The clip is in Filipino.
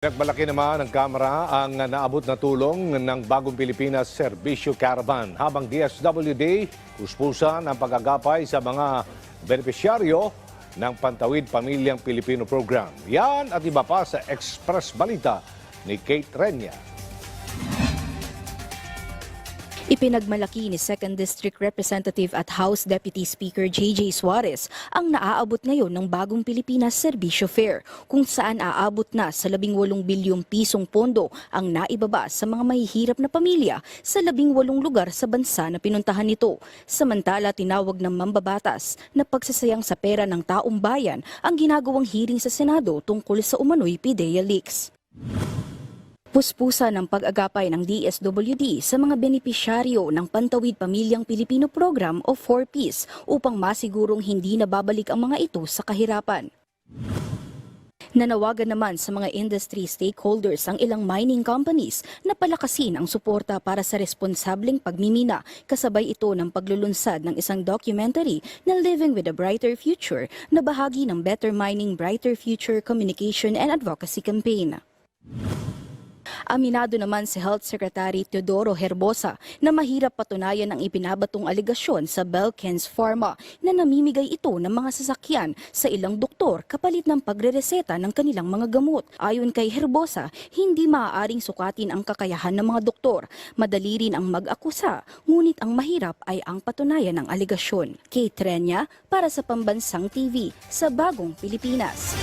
Nagmalaki naman ng Kamara ang naabot na tulong ng Bagong Pilipinas Serbisyo Caravan habang DSWD puspusan ang pagagapay sa mga benepisyaryo ng Pantawid Pamilyang Pilipino Program. Yan at iba pa sa Express Balita ni Kate Renya. Ipinagmalaki ni 2nd District Representative at House Deputy Speaker J.J. Suarez ang naaabot ngayon ng bagong Pilipinas Serbisyo Fair kung saan aabot na sa 18 bilyong pisong pondo ang naibaba sa mga mahihirap na pamilya sa 18 lugar sa bansa na pinuntahan nito. Samantala tinawag ng mambabatas na pagsasayang sa pera ng taong bayan ang ginagawang hearing sa Senado tungkol sa umano'y PIDEA leaks. Puspusa ng pag-agapay ng DSWD sa mga benepisyaryo ng Pantawid Pamilyang Pilipino Program o 4Ps upang masigurong hindi na babalik ang mga ito sa kahirapan. Nanawagan naman sa mga industry stakeholders ang ilang mining companies na palakasin ang suporta para sa responsableng pagmimina kasabay ito ng paglulunsad ng isang documentary na Living with a Brighter Future na bahagi ng Better Mining Brighter Future Communication and Advocacy Campaign. Aminado naman si Health Secretary Teodoro Herbosa na mahirap patunayan ang ipinabatong aligasyon sa Belkens Pharma na namimigay ito ng mga sasakyan sa ilang doktor kapalit ng pagrereseta ng kanilang mga gamot. Ayon kay Herbosa, hindi maaaring sukatin ang kakayahan ng mga doktor. Madali rin ang mag-akusa, ngunit ang mahirap ay ang patunayan ng aligasyon. Kay Trenya para sa Pambansang TV sa Bagong Pilipinas.